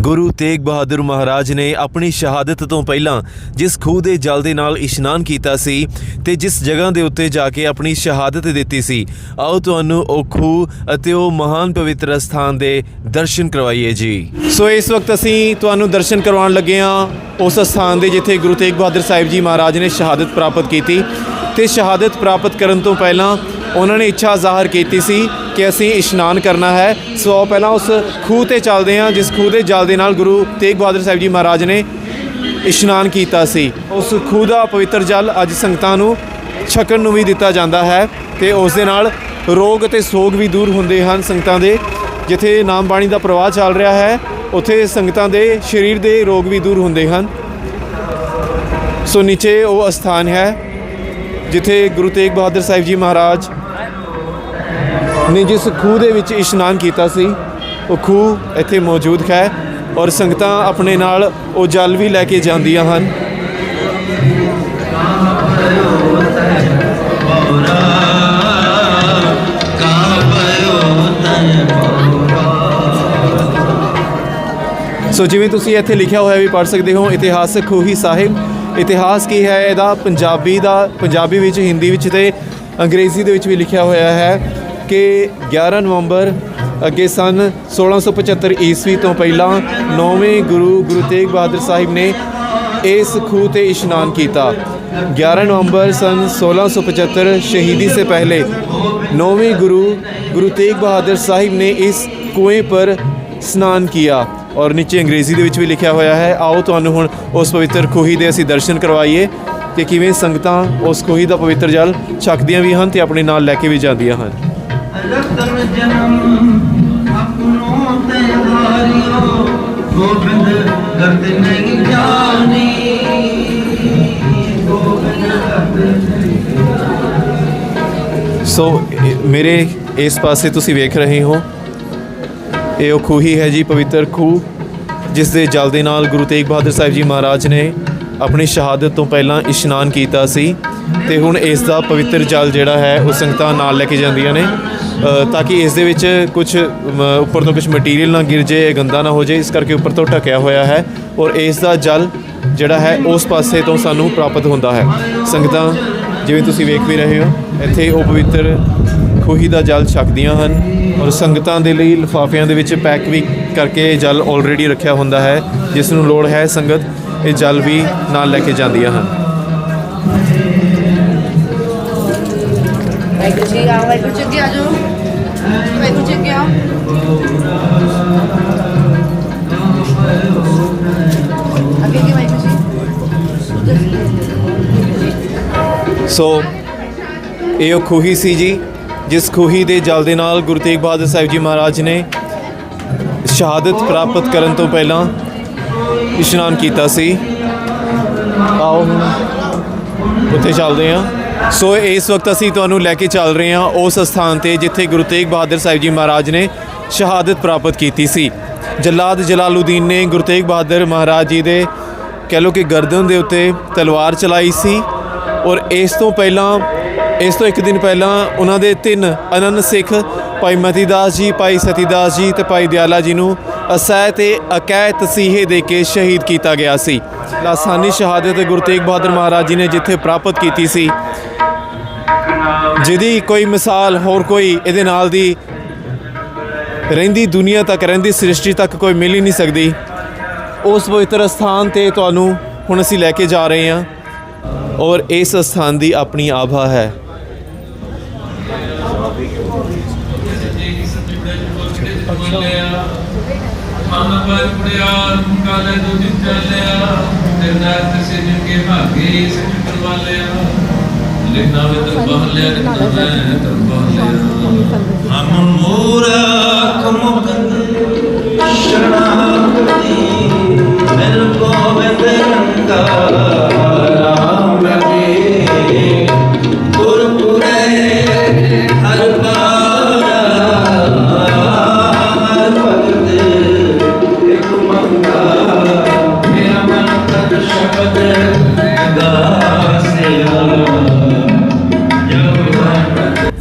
ਗੁਰੂ ਤੇਗ ਬਹਾਦਰ ਮਹਾਰਾਜ ਨੇ ਆਪਣੀ ਸ਼ਹਾਦਤ ਤੋਂ ਪਹਿਲਾਂ ਜਿਸ ਖੂਹ ਦੇ ਜਲ ਦੇ ਨਾਲ ਇਸ਼ਨਾਨ ਕੀਤਾ ਸੀ ਤੇ ਜਿਸ ਜਗ੍ਹਾ ਦੇ ਉੱਤੇ ਜਾ ਕੇ ਆਪਣੀ ਸ਼ਹਾਦਤ ਦਿੱਤੀ ਸੀ, ਆਓ ਤੁਹਾਨੂੰ ਉਹ ਖੂਹ ਅਤੇ ਉਹ ਮਹਾਨ ਪਵਿੱਤਰ ਸਥਾਨ ਦੇ ਦਰਸ਼ਨ ਕਰਵਾਈਏ ਜੀ। ਸੋ ਇਸ ਵਕਤ ਅਸੀਂ ਤੁਹਾਨੂੰ ਦਰਸ਼ਨ ਕਰਵਾਉਣ ਲੱਗੇ ਹਾਂ, ਉਸ ਸਥਾਨ ਦੇ ਜਿੱਥੇ ਗੁਰੂ ਤੇਗ ਬਹਾਦਰ ਸਾਹਿਬ ਜੀ ਮਹਾਰਾਜ ਨੇ ਸ਼ਹਾਦਤ ਪ੍ਰਾਪਤ ਕੀਤੀ ਤੇ ਸ਼ਹਾਦਤ ਪ੍ਰਾਪਤ ਕਰਨ ਤੋਂ ਪਹਿਲਾਂ ਉਹਨਾਂ ਨੇ ਇੱਛਾ ਜ਼ਾਹਰ ਕੀਤੀ ਸੀ ਕਿ ਅਸੀਂ ਇਸ਼ਨਾਨ ਕਰਨਾ ਹੈ। ਸੋ ਪਹਿਲਾਂ ਉਸ ਖੂਹ ਤੇ ਚੱਲਦੇ ਹਾਂ, ਜਿਸ ਖੂਹ ਦੇ ਜਲ ਦੇ ਨਾਲ ਗੁਰੂ ਤੇਗ ਬਹਾਦਰ ਸਾਹਿਬ ਜੀ ਮਹਾਰਾਜ ਨੇ ਇਸ਼ਨਾਨ ਕੀਤਾ ਸੀ। ਉਸ ਖੂਹ ਦਾ ਪਵਿੱਤਰ ਜਲ ਅੱਜ ਸੰਗਤਾਂ ਨੂੰ ਛਕਣ ਨੂੰ ਵੀ ਦਿੱਤਾ ਜਾਂਦਾ ਹੈ ਤੇ ਉਸ ਦੇ ਨਾਲ ਰੋਗ ਅਤੇ ਸੋਗ ਵੀ ਦੂਰ ਹੁੰਦੇ ਹਨ ਸੰਗਤਾਂ ਦੇ। ਜਿੱਥੇ ਨਾਮ ਬਾਣੀ ਦਾ ਪ੍ਰਵਾਹ ਚੱਲ ਰਿਹਾ ਹੈ, ਉੱਥੇ ਸੰਗਤਾਂ ਦੇ ਸਰੀਰ ਦੇ ਰੋਗ ਵੀ ਦੂਰ ਹੁੰਦੇ ਹਨ। ਸੋ ਨੀਚੇ ਉਹ ਅਸਥਾਨ ਹੈ, ਜਿੱਥੇ ਗੁਰੂ ਤੇਗ ਬਹਾਦਰ ਸਾਹਿਬ ਜੀ ਮਹਾਰਾਜ ਨੇ ਜਿਸ ਖੂਹ ਦੇ ਵਿੱਚ ਇਸ਼ਨਾਨ ਕੀਤਾ ਸੀ, ਉਹ ਖੂਹ ਇੱਥੇ ਮੌਜੂਦ ਹੈ ਔਰ ਸੰਗਤਾਂ ਆਪਣੇ ਨਾਲ ਉਹ ਜਲ ਵੀ ਲੈ ਕੇ ਜਾਂਦੀਆਂ ਹਨ। ਸੋ ਜਿਵੇਂ ਤੁਸੀਂ ਇੱਥੇ ਲਿਖਿਆ ਹੋਇਆ ਵੀ ਪੜ੍ਹ ਸਕਦੇ ਹੋ, ਇਤਿਹਾਸਕ ਖੂਹੀ ਸਾਹਿਬ। ਇਤਿਹਾਸ ਕੀ ਹੈ? ਇਹਦਾ ਪੰਜਾਬੀ ਦਾ, ਪੰਜਾਬੀ ਵਿੱਚ, ਹਿੰਦੀ ਵਿੱਚ ਤੇ ਅੰਗਰੇਜ਼ੀ ਦੇ ਵਿੱਚ ਵੀ ਲਿਖਿਆ ਹੋਇਆ ਹੈ। ਕਿ 11 ਨਵੰਬਰ, ਅੱਗੇ ਸਨ 1675 ਈਸਵੀ ਤੋਂ ਪਹਿਲਾਂ ਨੌਵੇਂ ਗੁਰੂ ਗੁਰੂ ਤੇਗ ਬਹਾਦਰ ਸਾਹਿਬ ਨੇ ਇਸ ਖੂਹ ਤੇ ਇਸ਼ਨਾਨ ਕੀਤਾ। 11 ਨਵੰਬਰ ਸਨ 1675 ਸ਼ਹੀਦੀ ਸੇ ਪਹਿਲੇ ਨੌਵੇਂ ਗੁਰੂ ਗੁਰੂ ਤੇਗ ਬਹਾਦਰ ਸਾਹਿਬ ਨੇ ਇਸ ਕੁएं ਪਰ ਇਸ਼ਨਾਨ ਕੀਤਾ। ਔਰ ਨੀਚੇ ਅੰਗਰੇਜ਼ੀ ਦੇ ਵਿੱਚ ਵੀ ਲਿਖਿਆ ਹੋਇਆ ਹੈ, ਆਓ ਤੁਹਾਨੂੰ ਹੁਣ ਉਸ ਪਵਿੱਤਰ ਖੂਹੀ ਦੇ ਅਸੀਂ ਦਰਸ਼ਨ ਕਰਵਾਈਏ ਕਿ ਕਿਵੇਂ ਸੰਗਤਾਂ ਉਸ ਖੂਹੀ ਦਾ ਪਵਿੱਤਰ ਜਲ ਛਕਦੀਆਂ ਵੀ ਹਨ ਤੇ ਆਪਣੇ ਨਾਲ ਲੈ ਕੇ ਵੀ ਜਾਂਦੀਆਂ ਹਨ। ਰਤਨ ਜਨਮ ਆਪਣੋ ਤੇ ਹਾਰਿਓ। ਗੋਬਿੰਦ ਗਰਦ ਨਹੀਂ ਜਾਣੀ। ਗੋਬਿੰਦ ਗਰਦ ਸੋ ਮੇਰੇ ਇਸ ਪਾਸੇ ਤੁਸੀਂ ਵੇਖ ਰਹੇ ਹੋ। ਇਹ ਉਹ ਖੂਹੀ ਹੈ ਜੀ, ਪਵਿੱਤਰ ਖੂਹ, ਜਿਸ ਦੇ ਜਲ ਦੇ ਨਾਲ ਗੁਰੂ ਤੇਗ ਬਹਾਦਰ ਸਾਹਿਬ ਜੀ ਮਹਾਰਾਜ ਨੇ ਆਪਣੀ ਸ਼ਹਾਦਤ ਤੋਂ ਪਹਿਲਾਂ ਇਸ਼ਨਾਨ ਕੀਤਾ ਸੀ। ਤੇ ਹੁਣ ਇਸ ਦਾ ਪਵਿੱਤਰ ਜਲ ਜਿਹੜਾ ਹੈ, ਉਹ ਸੰਗਤਾਂ ਨਾਲ ਲੈ ਕੇ ਜਾਂਦੀਆਂ ਨੇ। ਤਾਂ ਕਿ ਇਸ ਦੇ ਵਿੱਚ ਕੁਝ ਉੱਪਰ ਤੋਂ ਕੁਝ ਮਟੀਰੀਅਲ ਨਾ ਗਿਰ ਜੇ ਗੰਦਾ ਨਾ ਹੋ ਜੇ, ਇਸ ਕਰਕੇ ਉੱਪਰ ਤੋਂ ਢਕਿਆ ਹੋਇਆ ਹੈ ਔਰ ਇਸ ਦਾ ਜਲ ਜਿਹੜਾ ਹੈ, ਉਸ ਪਾਸੇ ਤੋਂ ਸਾਨੂੰ ਪ੍ਰਾਪਤ ਹੁੰਦਾ ਹੈ। ਸੰਗਤਾਂ, ਜਿਵੇਂ ਤੁਸੀਂ ਵੇਖ ਵੀ ਰਹੇ ਹੋ, ਇੱਥੇ ਉਹ ਪਵਿੱਤਰ ਖੂਹੀ ਦਾ ਜਲ ਛਕਦੀਆਂ ਹਨ ਔਰ ਸੰਗਤਾਂ ਦੇ ਲਈ ਲਿਫਾਫਿਆਂ ਦੇ ਵਿੱਚ ਪੈਕ ਵੀ ਕਰਕੇ ਜਲ ਆਲਰੇਡੀ ਰੱਖਿਆ ਹੁੰਦਾ ਹੈ, ਜਿਸ ਨੂੰ ਲੋੜ ਹੈ ਸੰਗਤ, ਇਹ ਜਲ ਵੀ ਨਾਲ ਲੈ ਕੇ ਜਾਂਦੀਆਂ ਹਨ। ਵਾਹਿਗੁਰੂ ਜੀ ਆ ਵਾਹਿਗੁਰੂ ਜੀ ਅੱਗੇ ਵਾਹਿਗੁਰੂ ਜੀ ਅੱਗੇ ਆਓ ਅੱਗੇ ਅੱਗੇ ਵਾਹਿਗੁਰੂ ਜੀ ਸੋ ਇਹ ਉਹ ਖੂਹੀ ਸੀ ਜੀ, ਜਿਸ ਖੂਹੀ ਦੇ ਜਲ ਦੇ ਨਾਲ ਗੁਰੂ ਤੇਗ ਬਹਾਦਰ ਸਾਹਿਬ ਜੀ ਮਹਾਰਾਜ ਨੇ ਸ਼ਹਾਦਤ ਪ੍ਰਾਪਤ ਕਰਨ ਤੋਂ ਪਹਿਲਾਂ ਇਸ਼ਨਾਨ ਕੀਤਾ ਸੀ। ਆਓ ਹੁਣ ਉੱਥੇ ਚੱਲਦੇ ਹਾਂ। ਸੋ ਇਸ ਵਕਤ ਅਸੀਂ ਤੁਹਾਨੂੰ ਲੈ ਕੇ ਚੱਲ ਰਹੇ ਹਾਂ ਉਸ ਸਥਾਨ ਤੇ ਜਿੱਥੇ ਗੁਰੂ ਤੇਗ ਬਹਾਦਰ ਸਾਹਿਬ ਜੀ ਮਹਾਰਾਜ ਨੇ ਸ਼ਹਾਦਤ ਪ੍ਰਾਪਤ ਕੀਤੀ ਸੀ। ਜਲਾਦ ਜਲਾਲਉਦੀਨ ਨੇ ਗੁਰੂ ਤੇਗ ਬਹਾਦਰ ਮਹਾਰਾਜ ਜੀ ਦੇ ਕਹਿ ਲਓ ਕਿ ਗਰਦਨ ਦੇ ਉੱਤੇ ਤਲਵਾਰ ਚਲਾਈ ਸੀ ਔਰ ਇਸ ਤੋਂ ਪਹਿਲਾਂ, ਇਸ ਤੋਂ ਇੱਕ ਦਿਨ ਪਹਿਲਾਂ ਉਹਨਾਂ ਦੇ ਤਿੰਨ ਅਨੰਨ ਸਿੱਖ ਭਾਈ ਮਤੀ ਦਾਸ ਜੀ, ਭਾਈ ਸਤੀਦਾਸ ਜੀ ਤੇ ਭਾਈ ਦਿਆਲਾ ਜੀ ਨੂੰ ਅਸਹਿ ਤੇ ਅਕੈ ਤਸੀਹੇ ਦੇ ਕੇ ਸ਼ਹੀਦ ਕੀਤਾ ਗਿਆ ਸੀ। ਲਾਸਾਨੀ ਸ਼ਹਾਦਤ ਗੁਰੂ ਤੇਗ ਬਹਾਦਰ ਮਹਾਰਾਜ ਜੀ ਨੇ ਜਿੱਥੇ ਪ੍ਰਾਪਤ ਕੀਤੀ ਸੀ ਜਿਹਦੀ ਕੋਈ ਮਿਸਾਲ ਹੋਰ ਕੋਈ ਇਹਦੇ ਨਾਲ ਦੀ ਰਹਿੰਦੀ ਦੁਨੀਆ ਤੱਕ, ਰਹਿੰਦੀ ਸ੍ਰਿਸ਼ਟੀ ਤੱਕ ਕੋਈ ਮਿਲ ਹੀ ਨਹੀਂ ਸਕਦੀ। ਉਸ ਪਵਿੱਤਰ ਸਥਾਨ ਤੇ ਤੁਹਾਨੂੰ ਹੁਣ ਅਸੀਂ ਲੈ ਕੇ ਜਾ ਰਹੇ ਹਾਂ ਔਰ ਇਸ ਸਥਾਨ ਦੀ ਆਪਣੀ ਆਭਾ ਹੈ। ਮਨ ਪਰ ਕਾਲੇ ਦੁੱਧ ਚੱਲਿਆ ਤੇਰਾ ਕਿਸੇ ਜਿਨ ਕੇ ਭਾਗੇ ਸਿੱਖ ਕਰਵਾਲਿਆ ਲਿਖਣਾ ਵੇ ਤਰ ਬਹ ਲਿਆ ਲਿਖਣਾ ਮੈਂ ਤਰ ਬਹ ਲਿਆ ਹਮ ਮੂਰਖ ਮੁਕਤ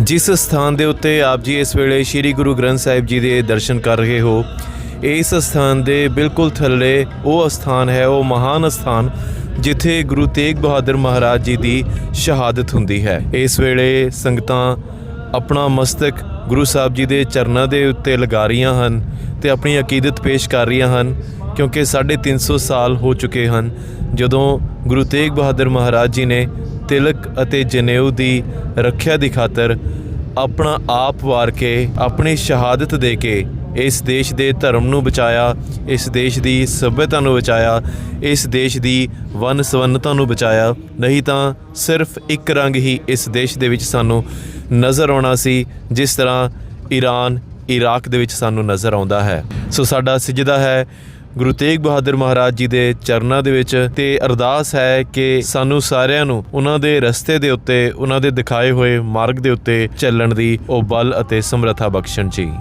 ਜਿਸ ਸਥਾਨ ਦੇ ਉੱਤੇ ਆਪ ਜੀ ਇਸ ਵੇਲੇ ਸ੍ਰੀ ਗੁਰੂ ਗ੍ਰੰਥ ਸਾਹਿਬ ਜੀ ਦੇ ਦਰਸ਼ਨ ਕਰ ਰਹੇ ਹੋ, ਇਸ ਸਥਾਨ ਦੇ ਬਿਲਕੁਲ ਥੱਲੇ ਉਹ ਸਥਾਨ ਹੈ, ਉਹ ਮਹਾਨ ਸਥਾਨ ਜਿੱਥੇ ਗੁਰੂ ਤੇਗ ਬਹਾਦਰ ਮਹਾਰਾਜ ਜੀ ਦੀ ਸ਼ਹਾਦਤ ਹੁੰਦੀ ਹੈ। ਇਸ ਵੇਲੇ ਸੰਗਤਾਂ ਆਪਣਾ ਮਸਤਕ ਗੁਰੂ ਸਾਹਿਬ ਜੀ ਦੇ ਚਰਨਾਂ ਦੇ ਉੱਤੇ ਲਗਾ ਰਹੀਆਂ ਹਨ ਤੇ ਆਪਣੀ ਅਕੀਦਤ ਪੇਸ਼ ਕਰ ਰਹੀਆਂ ਹਨ, ਕਿਉਂਕਿ 350 ਸਾਲ ਹੋ ਚੁੱਕੇ ਹਨ ਜਦੋਂ ਗੁਰੂ ਤੇਗ ਬਹਾਦਰ ਮਹਾਰਾਜ ਜੀ ਨੇ ਤਿਲਕ ਅਤੇ ਜਨੇਊ ਦੀ ਰੱਖਿਆ ਦੀ ਖਾਤਰ ਆਪਣਾ ਆਪ ਵਾਰ ਕੇ ਆਪਣੀ ਸ਼ਹਾਦਤ ਦੇ ਕੇ ਇਸ ਦੇਸ਼ ਦੇ ਧਰਮ ਨੂੰ ਬਚਾਇਆ, ਇਸ ਦੇਸ਼ ਦੀ ਸਭਿਅਤਾ ਨੂੰ ਬਚਾਇਆ, ਇਸ ਦੇਸ਼ ਦੀ ਵੰਨ ਸਵੰਨਤਾ ਨੂੰ ਬਚਾਇਆ। ਨਹੀਂ ਤਾਂ ਸਿਰਫ ਇੱਕ ਰੰਗ ਹੀ ਇਸ ਦੇਸ਼ ਦੇ ਵਿੱਚ ਸਾਨੂੰ ਨਜ਼ਰ ਆਉਣਾ ਸੀ, ਜਿਸ ਤਰ੍ਹਾਂ ਈਰਾਨ ਇਰਾਕ ਦੇ ਵਿੱਚ ਸਾਨੂੰ ਨਜ਼ਰ ਆਉਂਦਾ ਹੈ। ਸੋ ਸਾਡਾ ਸਜਦਾ ਹੈ ਗੁਰੂ ਤੇਗ ਬਹਾਦਰ ਮਹਾਰਾਜ ਜੀ ਦੇ ਚਰਨਾਂ ਦੇ ਵਿੱਚ ਤੇ ਅਰਦਾਸ ਹੈ ਕਿ ਸਾਨੂੰ ਸਾਰਿਆਂ ਨੂੰ ਉਹਨਾਂ ਦੇ ਰਸਤੇ ਦੇ ਉੱਤੇ, ਉਹਨਾਂ ਦੇ ਦਿਖਾਏ ਹੋਏ ਮਾਰਗ ਦੇ ਉੱਤੇ ਚੱਲਣ ਦੀ ਉਹ ਬਲ ਅਤੇ ਸਮਰੱਥਾ ਬਖਸ਼ਣ ਜੀ।